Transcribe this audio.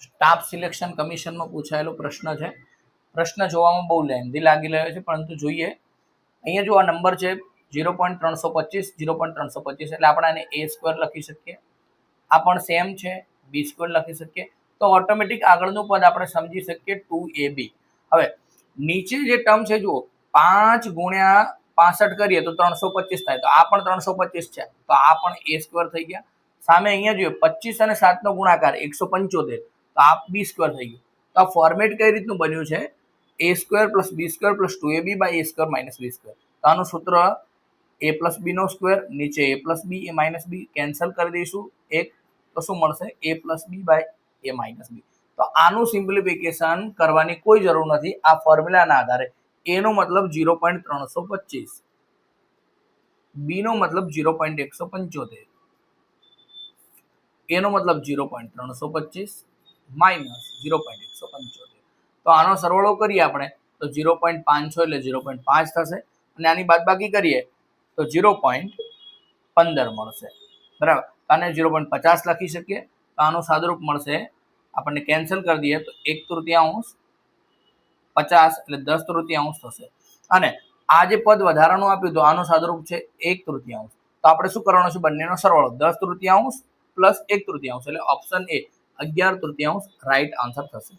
Staff selection કમિશનમાં પૂછાયેલો પ્રશ્ન છે. પ્રશ્ન જોવામાં બહુ લેન્ધી લાગી રહ્યો છે, પરંતુ જોઈએ. અહીંયા જો આ નંબર છે, ઝીરો પોઈન્ટ ત્રણસો પચીસ, ઝીરો પોઈન્ટ ત્રણસો પચીસ, એટલે આપણે આને એ સ્ક્વેર લખી શકીએ. આ પણ સેમ છે, બી સ્ક્વેર લખી શકીએ. તો ઓટોમેટિક આગળનું પદ આપણે સમજી શકીએ ટુ એ બી. હવે, નીચે જે ટર્મ છે, જુઓ, પાંચ ગુણ્યા પાસઠ કરીએ તો ત્રણસો પચીસ થાય. તો આ પણ ત્રણસો પચીસ છે. તો આ પણ એ સ્ક્વેર થઈ ગયા. સામે અહીંયા જોઈએ, પચીસ અને સાતનો ગુણાકાર, એકસો પંચોતેર. તો આ બી સ્ક્વેર થઈ ગયું. તો આ ફોર્મેટ કઈ રીતનું બન્યું છે? A square plus B square plus two A B by A square minus B square તો આનું સૂત્ર એ પ્લસ બીનો સ્ક્વેર નીચે A plus B A minus B cancel કરી દઈશું. એક, તો શું મળશે? A plus B by A minus B તો આનું સિમ્પ્લિફિકેશન કરવાની કોઈ જરૂર નથી. આ ફોર્મ્યુલાના આધારે. એનો મતલબ ઝીરો પોઈન્ટ ત્રણસો પચીસ. બીનો મતલબ ઝીરો પોઈન્ટ એકસો પંચોતેર. એનો મતલબ ઝીરો પોઈન્ટ ત્રણસો પચીસ. માઇનસ ઝીરો પોઈન્ટ એકસો પંચોતેર. તો આનો સરવાળો કરીએ આપણે, તો ઝીરો પોઈન્ટ પાંચસો એટલે ઝીરો પોઈન્ટ પાંચ થશે. અને આની બાદબાકી કરીએ, તો ઝીરો પોઈન્ટ પંદર મળશે. બરાબર? આને ઝીરો પોઈન્ટ પચાસ લખી શકીએ. તો આનું સાદુરૂપ મળશે, આપણને કેન્સલ કરી દઈએ, તો એક તૃતીયાંશ પચાસ એટલે દસ તૃતીયાંશ થશે. અને આ જે પદ વધારાનું આપ્યું તો આનું સાદુરૂપ છે એક તૃતીયાંશ. તો આપણે શું કરવાનું છે? બંનેનો સરવાળો દસ તૃતીયાંશ પ્લસ એક તૃતીયાંશ એટલે ઓપ્શન એ અગિયાર તૃતીયાંશ રાઈટ આન્સર થશે.